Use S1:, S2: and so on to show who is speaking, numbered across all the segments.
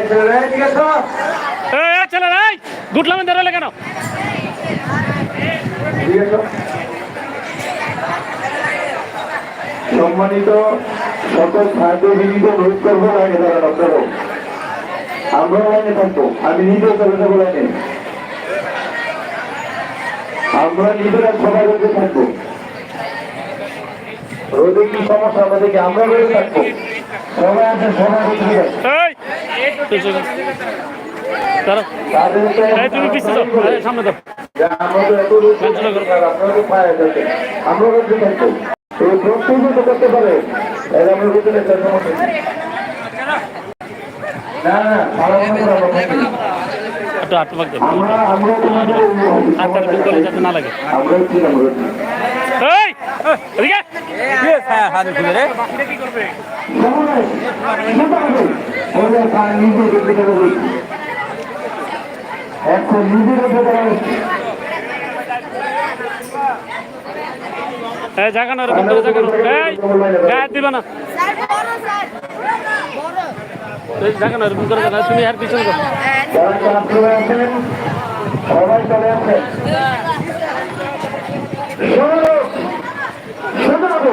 S1: এই ছেলে, এই ঠিক আছে
S2: এই এই ছেলে এই গুটলাম ধরে কেন?
S1: সম্মানিত সকল অনুরোধ করব দাঁড়ান আপনারাও। আমরাও লাইনে থাকব আমি নিজেও চলে যাব লাইনে। আমরা নিজেরা সবাই রোদে থাকব। রোদে কি সমস্যা আমাদেরকে? আমরা রোদে থাকব। সবাই আছে সবাই রোদে
S2: তুমি পিছিয়ে এই, সামনে দাও
S1: করতে পারে। না না।
S2: একটু হাঁটু পাক দাও
S1: আমরা আমরা তোমাদের
S2: হাতটা একটু করে যাতে না লাগে।
S1: ওদের কাজ নিজে করতে হবে। এখন নিজে করতে হবে।
S2: এই জাগানো এরকম করে জাগানো এই গায়ে দিবে না
S3: স্যার বড় স্যার বড়
S2: এই জাগানো এরকম করে জাগানো তুমি আর পিছনে করো
S1: যারা ক্লাস করে আছেন, সবাই চলে আসেন। শোনো, শোনো হবে।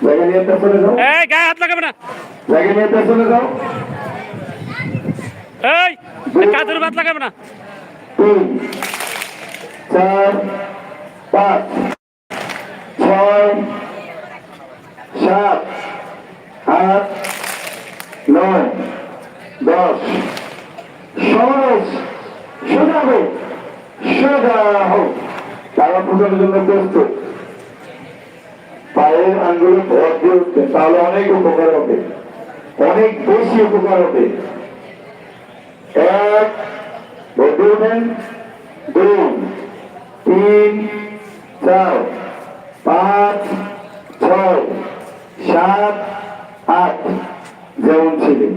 S1: জায়গা নিয়ে পেছনে যাও
S2: এই গায়ে হাত লাগাবে না
S1: জায়গা নিয়ে পেছনে যাও
S2: এই কাজের হাত লাগাবে না
S1: তিন চার পাঁচ ছয় সাত আট নয় দশ সমাবেশ সোজা হোক সোজা হোক তারা পূজার জন্য প্রস্তুত পায়ের আঙ্গুলে ভর দিয়ে তাহলে অনেক উপকার হবে। অনেক বেশি উপকার হবে। এক তিন, চার, পাঁচ, ছয়, সাত, আট, যেমন ছিলেন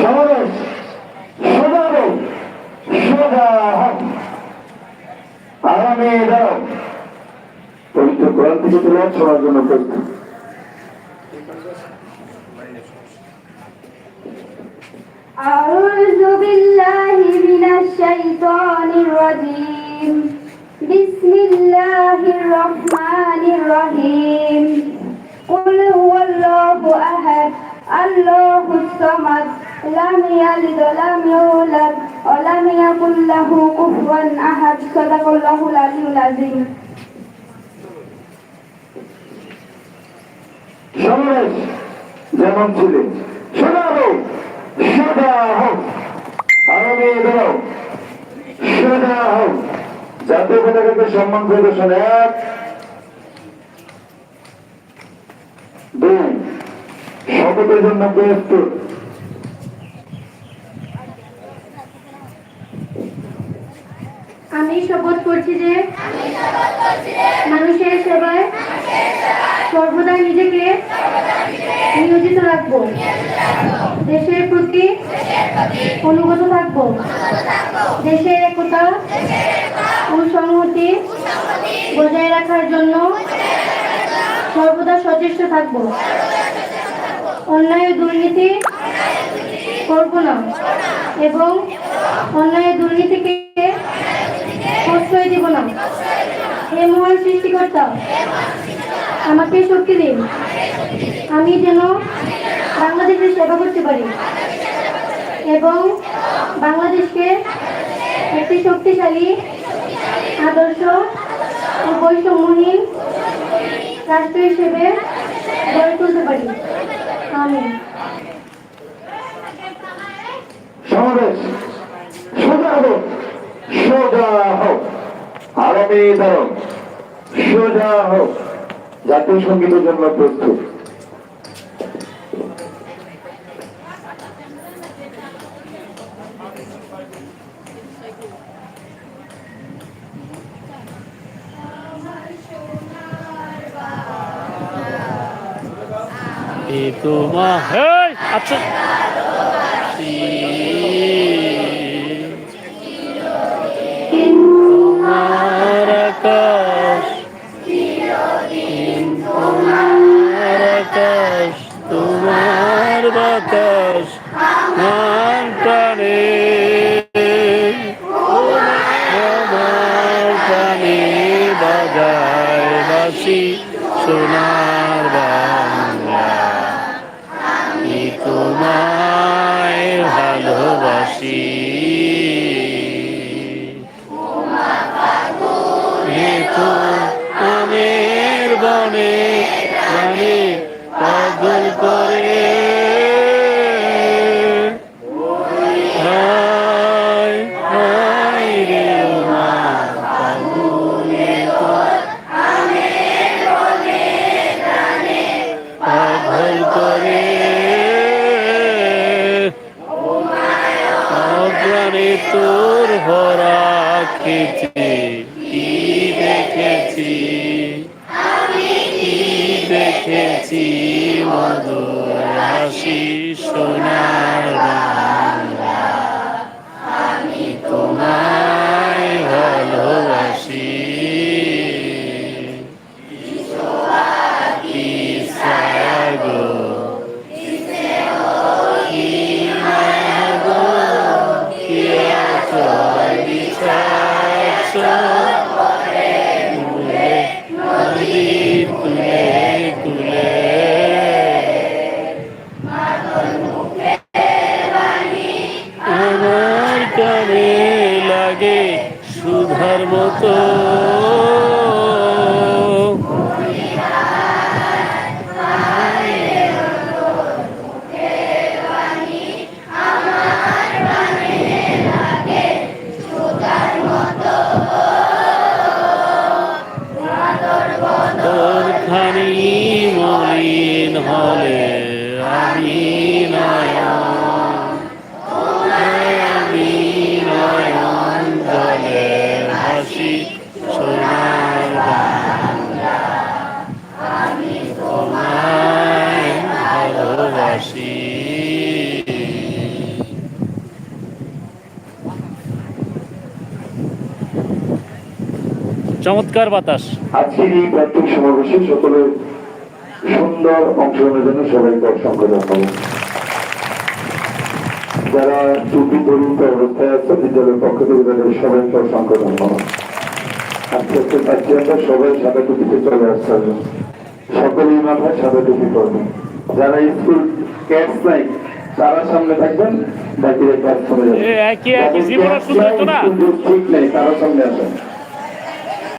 S1: সমাবেশ হোক সোজা আরামে পবিত্র কোরআন থেকে তুলে শোনার জন্য প্রস্তুত
S3: أعوذ بالله من الشيطان الرجيم بسم الله الرحمن الرحيم قل هو الله أحد الله الصمد لم يلد ولم يولد ولم يكن له كفوا أحد صدق الله العلي العظيم
S1: সমাবেশ যেমন ছিলেন। সোজা হোক সোজা হোক আরামে দাও সোজা হোক। জাতীয় পতাকাকে সম্মান প্রদর্শন এক দুই শপথের জন্য প্রস্তুত।
S3: আমি শপথ করছি যে মানুষের সর্বদা নিজেকে নিয়োজিত রাখব। দেশের প্রতি অনুগত থাকব। দেশের একতা ও সংহতি বজায় রাখার জন্য সর্বদা সচেষ্ট থাকব। অন্যায় দুর্নীতি করব না এবং অন্যায় দুর্নীতিকে প্রশ্রয় দিব না। হে মহান সৃষ্টিকর্তা আমাকে শক্তি দিন। আমি যেন বাংলাদেশের সেবা করতে পারি এবং বাংলাদেশকে একটি শক্তিশালী আদর্শ ও বৈষম্যহীন রাষ্ট্র হিসেবে গড়ে তুলতে পারি। আমি
S1: সোজা হোক। আরামে দাও সোজা হোক। জাতীয় সঙ্গীতের জন্য প্রস্তুত।
S2: তোমা হ্যাঁ আচ্ছা। বাতাস আমার প্রাণে বাজায় বাসি সোনার বাংলা তোমায় ভালোবাসি এ তো অগ্রাণে তোর ভরা খেতে কি দেখেছি? কি দেখেছি মধুর আমার লাগে সুধার মতো চমৎকার বাতাস।
S1: আজকের এই সমাবেশে সকলের সুন্দর অংশগ্রহণের জন্য সবাইকে অসংখ্য ধন্যবাদ। যারা টুপি অবস্থায় আছে বিদ্যালয়ের পক্ষ থেকে তাদের সবাইকে অসংখ্য ধন্যবাদ। আজকে চাচ্ছি আমরা সবাই সাদা টুপিতে চলে আসতে হবে সকলেই মাথায় সাদা টুপি যারা স্কুল ক্যাশ নাই তারা সামনে থাকবেন বাকিরা ক্যাশ চলে যাবে? ঠিক নেই তারা সামনে আসেন